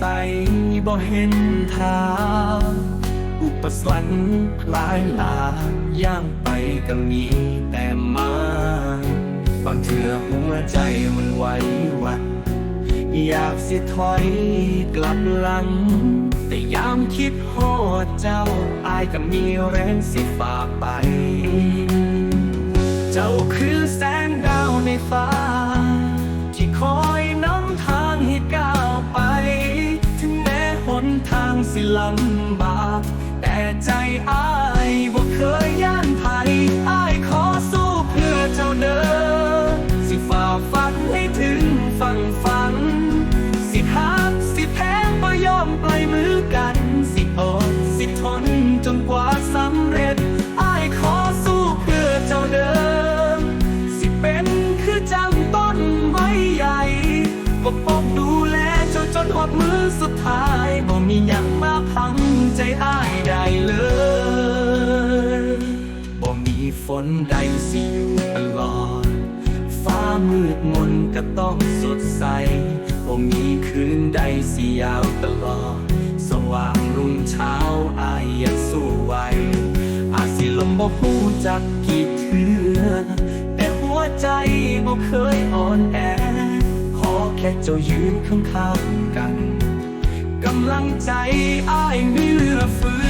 สัยบ่เห็นทางอุปสรรคหลายหลากย่างไปก็มีแต่มาบางเถื่อหัวใจมันไหวหวั่นอยากสิถอยกลับหลัง แต่ยามคิดโหดเจ้า อายก็มีแรงสิฝากไป เจ้าคือแสงดาวในฟ้า ลำบาก แต่ใจอายบ่เคยย่านภัยอายขอสู้เพื่อเจ้าเดินสิฝ่าฟันให้ถึงฝั่งฝัน สิหักสิแพ้บ่ยอมปล่อยมือกัน สิอดสิทนจนกว่าสำเร็จอายขอสู้เพื่อเจ้าเดิมสิเป็นคือจังต้นไม้ใหญ่ปกป้องดูแล นหดมือสุดท้ายบ่มีหยังมาพังใจอ้ายได้เลยบ่มีฝนใดสิอยู่ตลอด ฟ้ามืดมนก็ต้องสดใสบ่มีคืนใดสิยาวตลอด สว่างรุ่งเช้าอายยังสู้ไหวอาจสิลมบ่ฮู้จักกี่เทือแต่หัวใจบ่เคยอ่อนแอ แค่เจ้ายืนข้างๆกัน กำลังใจอ้ายเหลือเฟือ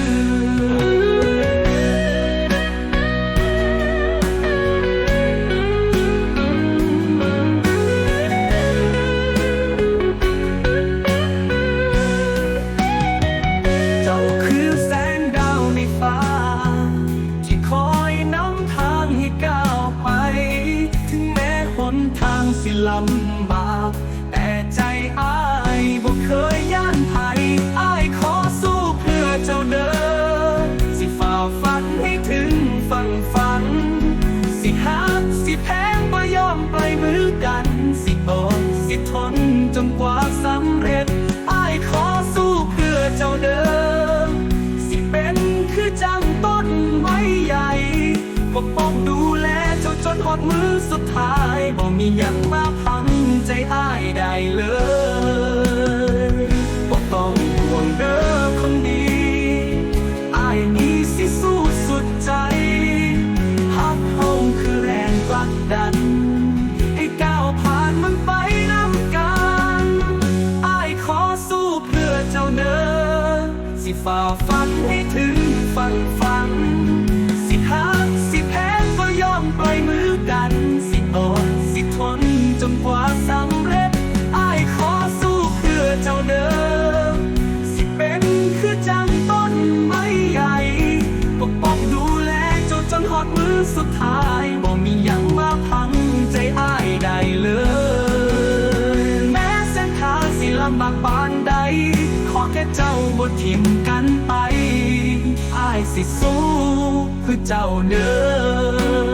เจ้าคือแสงดาวในฟ้าที่คอยนำทางให้ก้าวไปแม้หนทางสิลำบาก อ้ายบ่เคยย่านภัยอ้ายขอสู้เพื่อเจ้าเดินสิฝ่าฟันให้ถึงฝั่งฝัน สิหักสิแพงบ่ยอมปล่อยมือกัน สิอดสิทนจนกว่าสำเร็จอ้ายขอสู้เพื่อเจ้าเดิมสิเป็นคือจังต้นไม้ใหญ่ปกป้องดูแลเจ้าจนหดมือสุดท้ายบ่มีหยังมา เลยบ่ต้องห่วงเด้อคนดีอ้ายนี้สิสู้สุดใจหักเฮาคือแรงผลักดัน ให้ก้าวผ่านมันไปนำกันอ้ายขอสู้เพื่อเจ้าเนินสิฝ่าฟันให้ถึงฝั่งฝัน แค่เจ้าบ่ทิมกันไป อ้ายสิสู้เพื่อเจ้าเด้อ